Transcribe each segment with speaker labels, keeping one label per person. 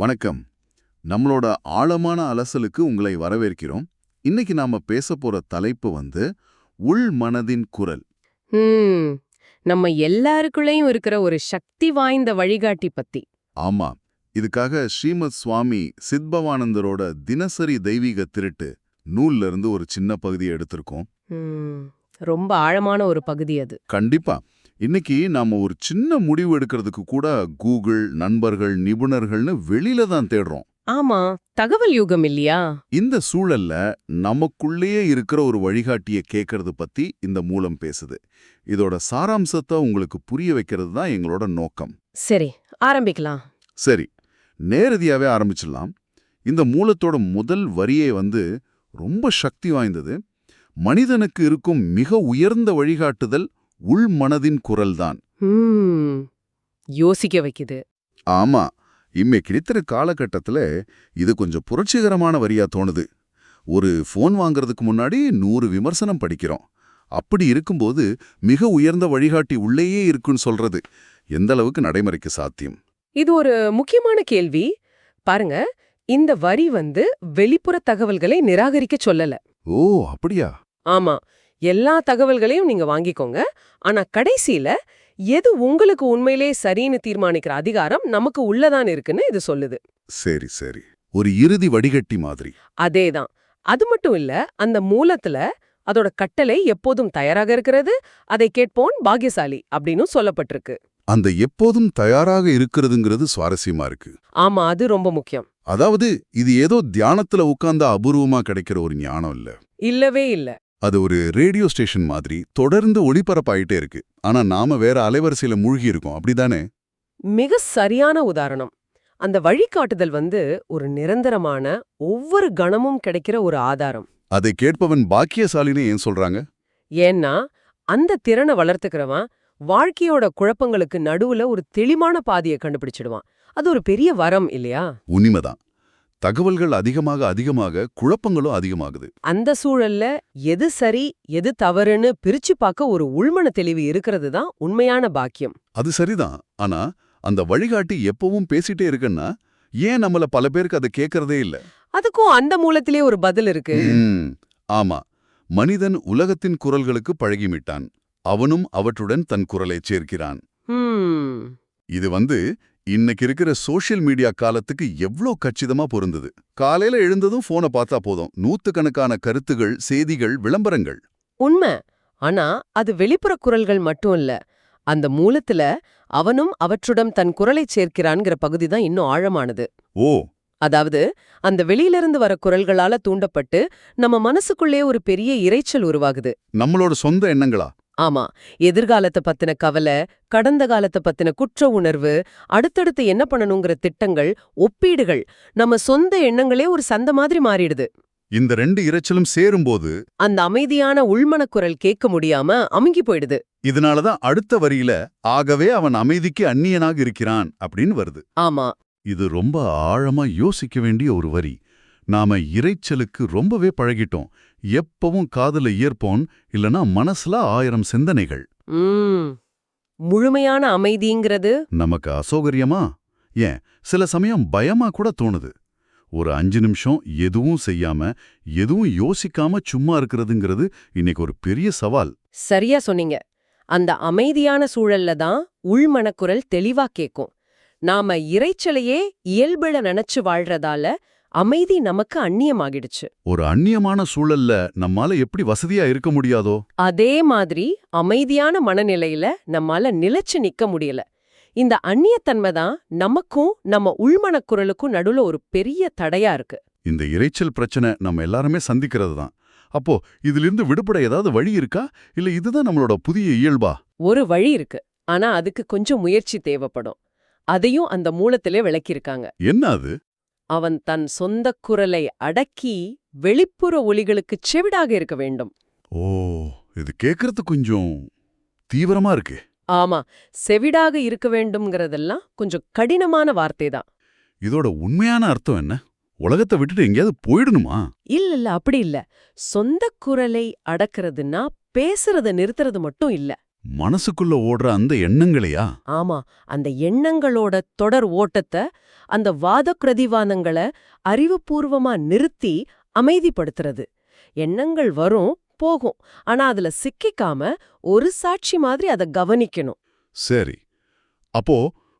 Speaker 1: வணக்கம். நம்மளோட ஆழமான அலசலுக்கு உங்களை வரவேற்கிறோம். இன்னைக்கு நாம பேச போற தலைப்பு வந்து உள் மனதின் குரல்.
Speaker 2: நம்ம எல்லாருக்குள்ளேயும் இருக்கிற ஒரு சக்தி வாய்ந்த வழிகாட்டி பத்தி.
Speaker 1: ஆமா. இதுக்காக ஸ்ரீமத் சுவாமி சித்பவானந்தரோட தினசரி தெய்வீக திருட்டு நூல்ல இருந்து ஒரு சின்ன பகுதியை எடுத்திருக்கோம்.
Speaker 2: ரொம்ப ஆழமான ஒரு பகுதி அது.
Speaker 1: கண்டிப்பா. இன்னைக்கு நாம ஒரு சின்ன முடிவு எடுக்கிறதுக்கு கூட கூகுள் நண்பர்கள் நிபுணர்கள்னு வெளியில தான் தேடுறோம்.
Speaker 2: ஆமா தகவல் யுகம் இல்லையா?
Speaker 1: இந்த சூழல்ல நமக்குள்ளேயே இருக்கிற ஒரு வழிகாட்டிய கேட்கறது பத்தி இந்த மூலம் பேசுது. இதோட சாராம்சத்தை உங்களுக்கு புரிய வைக்கிறது தான் எங்களோட நோக்கம்.
Speaker 2: சரி ஆரம்பிக்கலாம்.
Speaker 1: சரி நேரடியாவே ஆரம்பிச்சிடலாம். இந்த மூலத்தோட முதல் வரியே வந்து ரொம்ப சக்தி வாய்ந்தது. மனிதனுக்கு இருக்கும் மிக உயர்ந்த வழிகாட்டுதல் உள் மனதின் குரல்தான்
Speaker 2: யோசிக்க வைக்குது.
Speaker 1: ஆமா இம்மை கிடைத்திர காலகட்டத்துல இது கொஞ்சம் புரட்சிகரமான வரியா தோணுது. ஒரு ஃபோன் வாங்குறதுக்கு முன்னாடி நூறு விமர்சனம் படிக்கிறோம். அப்படி இருக்கும்போது மிக உயர்ந்த வழிகாட்டி உள்ளேயே இருக்குன்னு சொல்றது எந்த அளவுக்கு நடைமுறைக்கு சாத்தியம்?
Speaker 2: இது ஒரு முக்கியமான கேள்வி. பாருங்க இந்த வரி வந்து வெளிப்புற தகவல்களை நிராகரிக்க சொல்லல.
Speaker 1: ஓ அப்படியா?
Speaker 2: ஆமா எல்லா தகவல்களையும் நீங்க வாங்கிக்கோங்க. ஆனா கடைசியில எது உங்களுக்கு உண்மையிலே சரின்னு தீர்மானிக்கிற அதிகாரம் நமக்கு உள்ளதான் இருக்குன்னு இது சொல்லுது.
Speaker 1: சரி சரி. ஒரு இறுதி வடிகட்டி மாதிரி.
Speaker 2: அதேதான். அது மட்டும் இல்ல அந்த மூலத்துல அதோட கட்டளை எப்போதும் தயாராக இருக்கிறது. அதை கேட்போன் பாக்கியசாலி அப்படின்னு சொல்லப்பட்டிருக்கு.
Speaker 1: அந்த எப்போதும் தயாராக இருக்கிறதுங்கிறது சுவாரஸ்யமா இருக்கு.
Speaker 2: ஆமா அது ரொம்ப முக்கியம்.
Speaker 1: அதாவது இது ஏதோ தியானத்துல உட்கார்ந்தா அபூர்வமா கிடைக்கிற ஒரு ஞானம் இல்ல.
Speaker 2: இல்லவே இல்ல.
Speaker 1: அது ஒரு ரேடியோ ஸ்டேஷன் மாதிரி தொடர்ந்து ஒளிபரப்பாயிட்டே இருக்கு. ஆனா நாம வேற அலைவரிசையில மூழ்கி இருக்கோம் அப்படிதானே?
Speaker 2: மிக சரியான உதாரணம். அந்த வழிகாட்டுதல் வந்து ஒரு நிரந்தரமான ஒவ்வொரு கணமும் கிடைக்கிற ஒரு ஆதாரம்.
Speaker 1: அதை கேட்பவன் பாக்கியசாலின்னு ஏன் சொல்றாங்க?
Speaker 2: ஏன்னா அந்த திறனை வளர்த்துக்கிறவன் வாழ்க்கையோட குழப்பங்களுக்கு நடுவுல ஒரு தெளிவான பாதையை கண்டுபிடிச்சிடுவான். அது ஒரு பெரிய வரம் இல்லையா?
Speaker 1: உண்மைதான். தகவல்கள் அதிகமாக அதிகமாக குழப்பங்களும் அதிகமாகுது.
Speaker 2: அந்த சூழல்ல எது சரி எது தவறுன்னு பிரிச்சு பார்க்க ஒரு உள்மன தெளிவு இருக்கிறது தான் உண்மையான பாக்கியம்.
Speaker 1: அது சரிதான். ஆனா அந்த வழிகாட்டி எப்பவும் பேசிட்டே இருக்குன்னா ஏன் நம்மள பல பேருக்கு அதை கேட்கறதே இல்ல?
Speaker 2: அதுக்கும் அந்த மூலத்திலே ஒரு பதில் இருக்கு.
Speaker 1: ஆமா. மனிதன் உலகத்தின் குரல்களுக்கு பழகிவிட்டான். அவனும் அவற்றுடன் தன் குரலைச் சேர்க்கிறான். இது வந்து இன்னைக்கு இருக்கிற சோஷியல் மீடியா காலத்துக்கு எவ்ளோ கச்சிதமா பொருந்தது. காலையில எழுந்ததும் போனை பார்த்தா போதும். நூத்துக்கணக்கான கருத்துகள் செய்திகள் விளம்பரங்கள்.
Speaker 2: உண்மை. ஆனா அது வெளிப்புற குரல்கள் மட்டும் இல்ல. அந்த மூலத்துல அவனும் அவற்றுடன் தன் குரலைச் சேர்க்கிறான்ங்கிற பகுதி தான் இன்னும் ஆழமானது.
Speaker 1: ஓ.
Speaker 2: அதாவது அந்த வெளியிலிருந்து வர குரல்களால தூண்டப்பட்டு நம்ம மனசுக்குள்ளே ஒரு பெரிய இரைச்சல் உருவாகுது.
Speaker 1: நம்மளோட சொந்த எண்ணங்களா?
Speaker 2: ஆமா எதிர்காலத்தை பத்தின கவலை கடந்த காலத்தை பத்தின குற்ற உணர்வு அடுத்தடுத்து என்ன பண்ணணுங்கிற திட்டங்கள் ஒப்பீடுகள் நம்ம சொந்த எண்ணங்களே ஒரு சந்த மாதிரி மாறிடுது.
Speaker 1: இந்த ரெண்டு இரைச்சலும் சேரும்போது
Speaker 2: அந்த அமைதியான உள்மனக்குரல் கேட்க முடியாம அமுங்கி போயிடுது.
Speaker 1: இதனாலதான் அடுத்த வரியில ஆகவே அவன் அமைதிக்கு அந்நியனாக இருக்கிறான் அப்படின்னு வருது.
Speaker 2: ஆமா.
Speaker 1: இது ரொம்ப ஆழமா யோசிக்க வேண்டிய ஒரு வரி. நாம இரைச்சலுக்கு ரொம்பவே பழகிட்டோம். எப்பவும் காதுல இயற்போன் இல்லனா மனசுல ஆயிரம் சிந்தனைகள்.
Speaker 2: முழுமையான அமைதிங்கிறது?
Speaker 1: நமக்கு அசௌகரியமா? ஏன் சில சமயம் பயமா கூட தோணுது. ஒரு அஞ்சு நிமிஷம் எதுவும் செய்யாம எதுவும் யோசிக்காம சும்மா இருக்கிறதுங்கிறது இன்னைக்கு ஒரு பெரிய சவால்.
Speaker 2: சரியா சொன்னீங்க. அந்த அமைதியான சூழல்ல தான் உள்மனக்குரல் தெளிவா கேக்கும். நாம இரைச்சலையே இயல்புல நினைச்சு வாழ்றதால அமைதி நமக்கு அந்நியமாகிடுச்சு.
Speaker 1: ஒரு அந்நியமான சூழல்ல நம்மால எப்படி வசதியா இருக்க முடியாதோ?
Speaker 2: அதே மாதிரி அமைதியான மனநிலையில நம்மால நிலைச்சு நிக்க முடியல. இந்த அந்நியத்தன்மை தான் நமக்கும் நம்ம உள்மனக்குரலுக்கும் நடுவுல ஒரு பெரிய தடையா இருக்கு.
Speaker 1: இந்த இரைச்சல் பிரச்சனை நம்ம எல்லாருமே சந்திக்கிறது தான். அப்போ இதிலிருந்து விடுபட ஏதாவது வழி இருக்கா? இல்ல இதுதான் நம்மளோட புதிய இயல்பா?
Speaker 2: ஒரு வழி இருக்கு. ஆனா அதுக்கு கொஞ்சம் முயற்சி தேவைப்படும். அதையும் அந்த மூலத்திலே விளக்கியிருக்காங்க.
Speaker 1: என்ன அது?
Speaker 2: அவன் தன் சொந்த குரலை அடக்கி வெளிப்புற ஒலிகளுக்கு செவிடாக இருக்க வேண்டும்.
Speaker 1: ஓ இது கேக்குறது கொஞ்சம் தீவிரமா இருக்கு.
Speaker 2: ஆமா செவிடாக இருக்க வேண்டும்ங்கிறதெல்லாம் கொஞ்சம் கடினமான வார்த்தை தான்.
Speaker 1: இதோட உண்மையான அர்த்தம் என்ன? உலகத்தை விட்டுட்டு எங்கேயாவது போயிடணுமா?
Speaker 2: இல்ல இல்ல அப்படி இல்ல. சொந்த குரலை அடக்கிறதுன்னா பேசுறத நிறுத்துறது மட்டும் இல்ல.
Speaker 1: மனசுக்குள்ள ஓடுற அந்த எண்ணங்களையா?
Speaker 2: ஆமா அந்த எண்ணங்களோட தொடர் ஓட்டத்தை அந்த வாத பிரதிவாதங்களை அறிவுபூர்வமா நிறுத்தி அமைதிப்படுத்துறது. எண்ணங்கள் வரும் போகும் ஆனா அதுல சிக்கிக்காம ஒரு சாட்சி மாதிரி அதை கவனிக்கணும்.
Speaker 1: சரி. அப்போ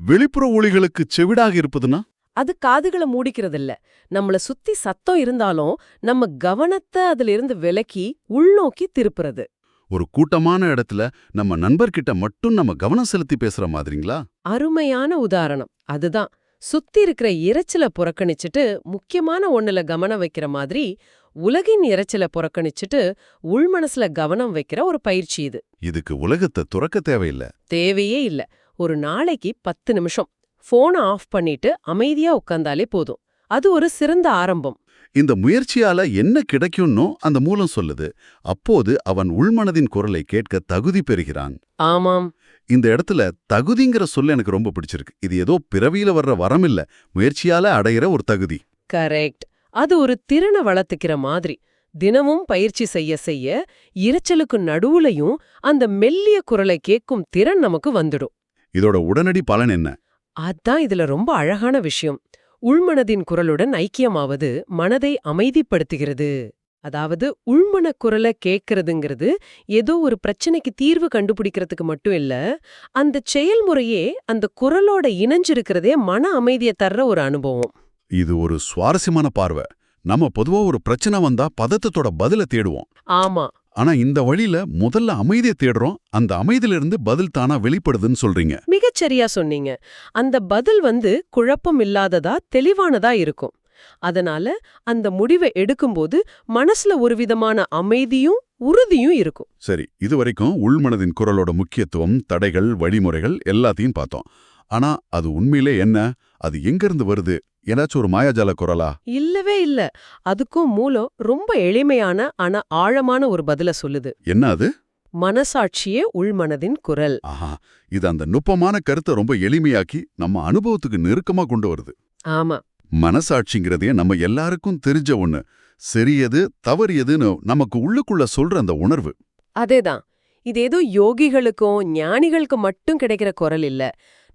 Speaker 1: வெளிப்புற ஒளிகளுக்கு செவிடாக இருப்பதுன்னா?
Speaker 2: அது காதுகளை மூடிக்கிறதில்ல. நம்மள சுத்தி சத்தம் இருந்தாலும் நம்ம கவனத்தை அதுல இருந்து விலக்கி உள்நோக்கி திருப்புறது.
Speaker 1: ஒரு கூட்டமான இடத்துல நம்ம நண்பர்கிட்ட மட்டும் நம்ம கவனம் செலுத்தி பேசுற மாதிரிங்களா?
Speaker 2: அருமையான உதாரணம். அதுதான். சுத்தி இருக்கிற இரைச்சல புறக்கணிச்சுட்டு முக்கியமான ஒண்ணுல கவனம் வைக்கிற மாதிரி உலகின் இரைச்சல புறக்கணிச்சுட்டு உள்மனசுல கவனம் வைக்கிற ஒரு பயிற்சி இது.
Speaker 1: இதுக்கு உலகத்தை துறக்க தேவையில்ல.
Speaker 2: தேவையே இல்ல. ஒரு நாளைக்கு பத்து நிமிஷம். போனை ஆஃப் பண்ணிட்டு அமைதியா உட்கார்ந்தாலே போதும். அது ஒரு சிறந்த ஆரம்பம்.
Speaker 1: இந்த முயற்சியால என்ன கிடைக்கும்னோ அந்த மூலம் சொல்லுது. அப்போது அவன் உள்மனதின் குரலை கேட்க தகுதி பெறுகிறான்.
Speaker 2: ஆமாம்.
Speaker 1: இந்த இடத்துல தகுதிங்கிற சொல்ல எனக்கு ரொம்ப பிடிச்சிருக்கு. இது ஏதோ பிறவியில வர்ற வரம் இல்ல முயற்சியால அடையிற ஒரு தகுதி.
Speaker 2: கரெக்ட். அது ஒரு திறனை வளர்த்துக்கிற மாதிரி. தினமும் பயிற்சி செய்ய செய்ய இரைச்சலுக்கு நடுவுலையும் அந்த மெல்லிய குரலை கேட்கும் திறன் நமக்கு வந்துடும்.
Speaker 1: இதோட உடனடி பலன் என்ன?
Speaker 2: அதான் இதுல ரொம்ப அழகான விஷயம். உள்மனதின் குரலுடன் ஐக்கியமாவது மனதை அமைதிப்படுத்துகிறது. அதாவது உள்மன குரலை கேட்கறதுங்கிறது ஏதோ ஒரு பிரச்சனைக்கு தீர்வு கண்டுபிடிக்கிறதுக்கு மட்டும் இல்ல அந்த செயல்முறையே அந்த குரலோட இணைஞ்சிருக்கிறதே மன அமைதியை தர்ற ஒரு அனுபவம்.
Speaker 1: இது ஒரு சுவாரஸ்யமான பார்வை. நம்ம பொதுவா ஒரு பிரச்சனை வந்தா பதத்தத்தோட பதில தேடுவோம்.
Speaker 2: ஆமா.
Speaker 1: ஆனா இந்த வழியில முதல்ல அமைதியை தேடுறோம். அந்த அமைதியிலிருந்து பதில் தானா வெளிப்படுதுன்னு சொல்றீங்க.
Speaker 2: மிகச்சரியா சொன்னீங்க. அந்த பதில் வந்து குழப்பம் இல்லாததா தெளிவானதா இருக்கும். அதனால அந்த முடிவை எடுக்கும்போது மனசுல ஒரு விதமான அமைதியும் உறுதியும் இருக்கும்.
Speaker 1: சரி இதுவரைக்கும் உள்மனதின் குரலோட முக்கியத்துவம் தடைகள் வழிமுறைகள் எல்லாத்தையும் பார்த்தோம். ஆனா அது உண்மையிலே என்ன? அது எங்கிருந்து வருது? ஏதாச்சும் ஒரு மாயாஜால குரலா?
Speaker 2: இல்லவே இல்ல. அதுக்கும் மூலம் ரொம்ப எளிமையான ஆனா ஆழமான ஒரு பதில சொல்லுது.
Speaker 1: என்ன அது?
Speaker 2: மனசாட்சியே உள்மனதின் குரல்.
Speaker 1: ஆஹா. இது அந்த நுட்பமான கருத்தை ரொம்ப எளிமையாக்கி நம்ம அனுபவத்துக்கு நெருக்கமா கொண்டு வருது.
Speaker 2: ஆமா.
Speaker 1: மனசாட்சிங்கிறதே நம்ம எல்லாருக்கும் தெரிஞ்ச ஒண்ணு. சரியது தவறியதுன்னு நமக்கு உள்ளுக்குள்ள சொல்ற அந்த உணர்வு.
Speaker 2: அதேதான். இது ஏதோ யோகிகளுக்கும் ஞானிகளுக்கும் மட்டும் கிடைக்கிற குரல் இல்ல.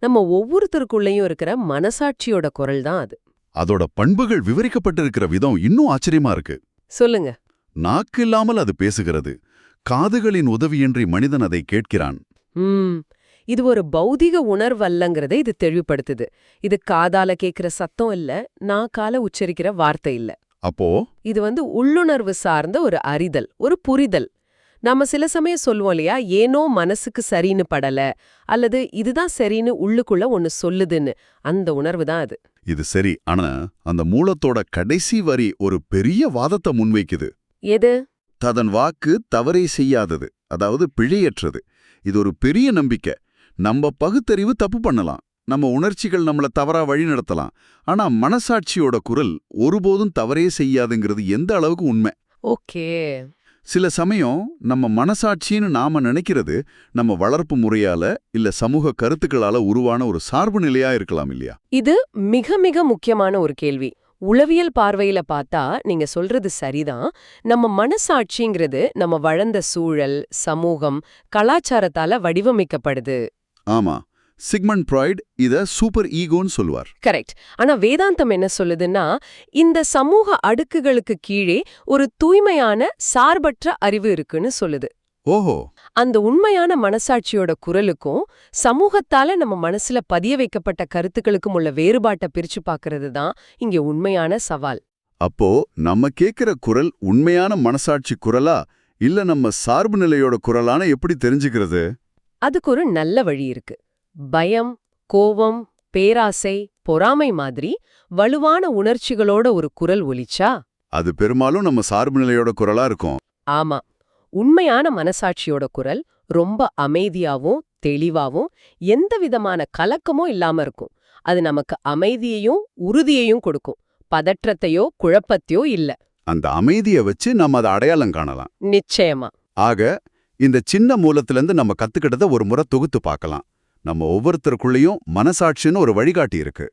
Speaker 2: நம்ம ஒவ்வொருத்தருக்குள்ளேயும் இருக்கிற மனசாட்சியோட குரல் தான் அது.
Speaker 1: அதோட பண்புகள் விவரிக்கப்பட்டிருக்கிற விதம் இன்னும் ஆச்சரியமா இருக்கு.
Speaker 2: சொல்லுங்க.
Speaker 1: நாக்கு இல்லாமல் அது பேசுகிறது. காதுகளின் உதவியின்றி மனிதன் அதை கேட்கிறான்.
Speaker 2: இது ஒரு பௌதிக உணர்வு அல்லங்கிறதை இது தெளிவுபடுத்துது. இது காதால கேக்குற சத்தம் இல்ல நாக்கால உச்சரிக்கிற வார்த்தை இல்ல.
Speaker 1: அப்போ?
Speaker 2: இது வந்து உள்ளுணர்வு சார்ந்த ஒரு அறிதல் ஒரு புரிதல். நாம சில சமயம் சொல்லுவோம் இல்லையா? ஏனோ மனசுக்கு சரின்னு படல அல்லது இதுதான் சரின்னு உள்ளுக்குள்ள ஒன்னு சொல்லுதுன்னு. அந்த உணர்வு தான் அது.
Speaker 1: இது சரி ஆனா அந்த மூலத்தோட கடைசி வரி ஒரு பெரிய வாதத்தை முன்வைக்குது.
Speaker 2: எது?
Speaker 1: ததன் வாக்கு தவறே செய்யாதது அதாவது பிழையற்றது. இது ஒரு பெரிய நம்பிக்கை. நம்ம பகுத்தறிவு தப்பு பண்ணலாம். நம்ம உணர்ச்சிகள் நம்மள தவறா வழி நடத்தலாம். ஆனா மனசாட்சியோட குரல் ஒருபோதும் தவறே செய்யாதுங்கிறது எந்த அளவுக்கு உண்மை?
Speaker 2: ஓகே.
Speaker 1: சில சமயம் நம்ம மனசாட்சின்னு நாம நினைக்கிறது நம்ம வளர்ப்பு முறையால இல்ல சமூக கருத்துக்களால உருவான ஒரு சார்பு நிலையா இருக்கலாம் இல்லையா?
Speaker 2: இது மிக மிக முக்கியமான ஒரு கேள்வி. உளவியல் பார்வையில பார்த்தா நீங்க சொல்றது சரிதான். நம்ம மனசாட்சிங்கிறது நம்ம வளர்ந்த சூழல் சமூகம் கலாச்சாரத்தால வடிவமைக்கப்படுது.
Speaker 1: ஆமா. சிக்மண்ட் ப்ராய்ட் இத சூப்பர் ஈகோன்னு சொல்லுவார்.
Speaker 2: கரெக்ட். ஆனா வேதாந்தம் என்ன சொல்லுதுன்னா இந்த சமூக அடுக்குகளுக்கு கீழே ஒரு தூய்மையான சார்பற்ற அறிவு இருக்குன்னு சொல்லுது.
Speaker 1: ஓஹோ.
Speaker 2: அந்த உண்மையான மனசாட்சியோட குரலுக்கும் சமூகத்தால நம்ம மனசுல பதிய வைக்கப்பட்ட கருத்துக்களுக்கும் உள்ள வேறுபாட்டை பிரிச்சு பார்க்கிறது தான் இங்க உண்மையான சவால்.
Speaker 1: அப்போ நம்ம கேக்குற குரல் உண்மையான மனசாட்சி குரலா இல்ல நம்ம சார்பு நிலையோட குரலான எப்படி தெரிஞ்சுக்கிறது?
Speaker 2: அதுக்கு ஒரு நல்ல வழி இருக்கு. பயம் கோவம் பேராசை பொறாமை மாதிரி வலுவான உணர்ச்சிகளோட ஒரு குரல் ஒலிச்சா?
Speaker 1: அது பெரும்பாலும் நம்ம சார்பு நிலையோட குரலா இருக்கும்.
Speaker 2: ஆமா. உண்மையான மனசாட்சியோட குரல் ரொம்ப அமைதியாவும் தெளிவாவும் எந்த விதமான கலக்கமும் இல்லாம இருக்கும். அது நமக்கு அமைதியையும் உறுதியையும் கொடுக்கும். பதற்றத்தையோ குழப்பத்தையோ இல்ல.
Speaker 1: அந்த அமைதியை வச்சு நம்ம அதை அடையாளம் காணலாம்.
Speaker 2: நிச்சயமா.
Speaker 1: ஆக இந்த சின்ன மூலத்திலிருந்து நம்ம கத்துக்கிட்டத ஒரு முறை தொகுத்து பார்க்கலாம். நம்ம ஒவ்வொருத்தருக்குள்ளேயும் மனசாட்சின்னு ஒரு வழிகாட்டி இருக்கு.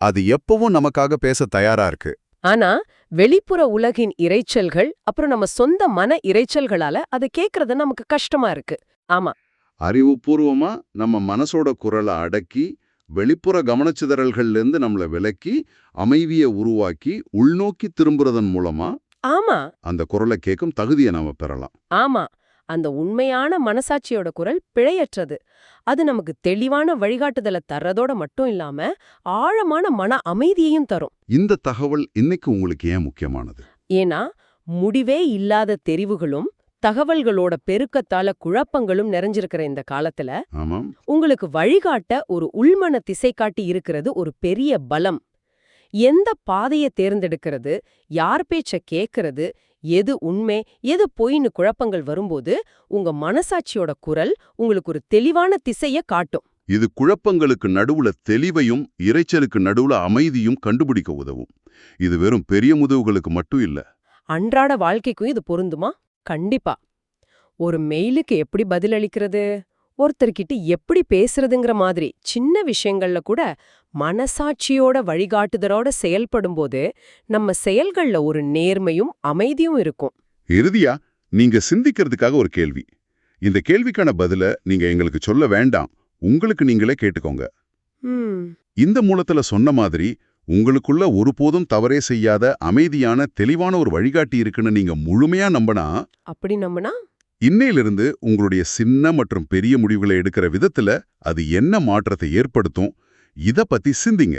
Speaker 1: அது எப்பவும் நமக்காக பேச தயாரா இருக்கு.
Speaker 2: ஆனா வெளிப்புற உலகின் இரைச்சல்கள் அப்புறம் நம்ம சொந்த மன இரைச்சல்களால அதை கேக்குறது நமக்கு கஷ்டமா இருக்கு. ஆமா.
Speaker 1: அறிவுபூர்வமா நம்ம மனசோட குரலை அடக்கி வெளிப்புற கவனச்சிதறல்கள்லேருந்து நம்மளை விலக்கி அமைதியை உருவாக்கி உள்நோக்கி திரும்புறதன் மூலமா
Speaker 2: ஆமா.
Speaker 1: அந்த குரலை கேட்கும் தகுதியை நாம பெறலாம்.
Speaker 2: ஆமா. அந்த உண்மையான மனசாட்சியோட குரல் பிழையற்றது. அது நமக்கு தெளிவான வழிகாட்டுதலை தர்றதோட மட்டும் இல்லாம ஆழமான மன அமைதியையும் தரும்.
Speaker 1: இந்த தகவல் இன்னைக்கு உங்களுக்கு ஏன் முக்கியமானது?
Speaker 2: ஏன்னா முடிவே இல்லாத தெரிவுகளும் தகவல்களோட பெருக்கத்தால குழப்பங்களும் நிறைஞ்சிருக்கிற இந்த காலத்துல உங்களுக்கு வழிகாட்ட ஒரு உள்மன திசைக்காட்டி இருக்கிறது ஒரு பெரிய பலம். எந்த பாதையை தேர்ந்தெடுக்கிறது யார் பேச்ச கேட்கறது எது உண்மை எது பொய்ன்னு குழப்பங்கள் வரும்போது உங்க மனசாட்சியோட குரல் உங்களுக்கு ஒரு தெளிவான திசைய காட்டும்.
Speaker 1: இது குழப்பங்களுக்கு நடுவுல தெளிவையும் இரைச்சலுக்கு நடுவுல அமைதியும் கண்டுபிடிக்க உதவும். இது வெறும் பெரிய முதுகுகளுக்கு மட்டும் இல்ல.
Speaker 2: அன்றாட வாழ்க்கைக்கும் இது பொருந்துமா? கண்டிப்பா. ஒரு மெயிலுக்கு எப்படி பதிலளிக்கிறது? ஒருத்தர்கிட்ட எப்படி பேசுறதுங்கிற மாதிரி சின்ன விஷயங்கள்ல கூட மனசாட்சியோட வழிகாட்டுதலோட செயல்படும்போது நம்ம செயல்கள்ல ஒரு நேர்மையும் அமைதியும் இருக்கும்.
Speaker 1: இறுதியா நீங்க சிந்திக்கிறதுக்காக ஒரு கேள்வி. இந்த கேள்விக்கான பதில நீங்க எங்களுக்கு சொல்ல வேண்டாம். உங்களுக்கு நீங்களே கேட்டுக்கோங்க. இந்த மூலத்துல சொன்ன மாதிரி உங்களுக்குள்ள ஒருபோதும் தவறே செய்யாத அமைதியான தெளிவான ஒரு வழிகாட்டி இருக்குன்னு நீங்க முழுமையா நம்பினா?
Speaker 2: அப்படி நம்பினா?
Speaker 1: இன்னையிலிருந்து உங்களுடைய சின்ன மற்றும் பெரிய முடிவுகளை எடுக்கிற விதத்துல அது என்ன மாற்றத்தை ஏற்படுத்தும் இத பத்தி சிந்திங்க.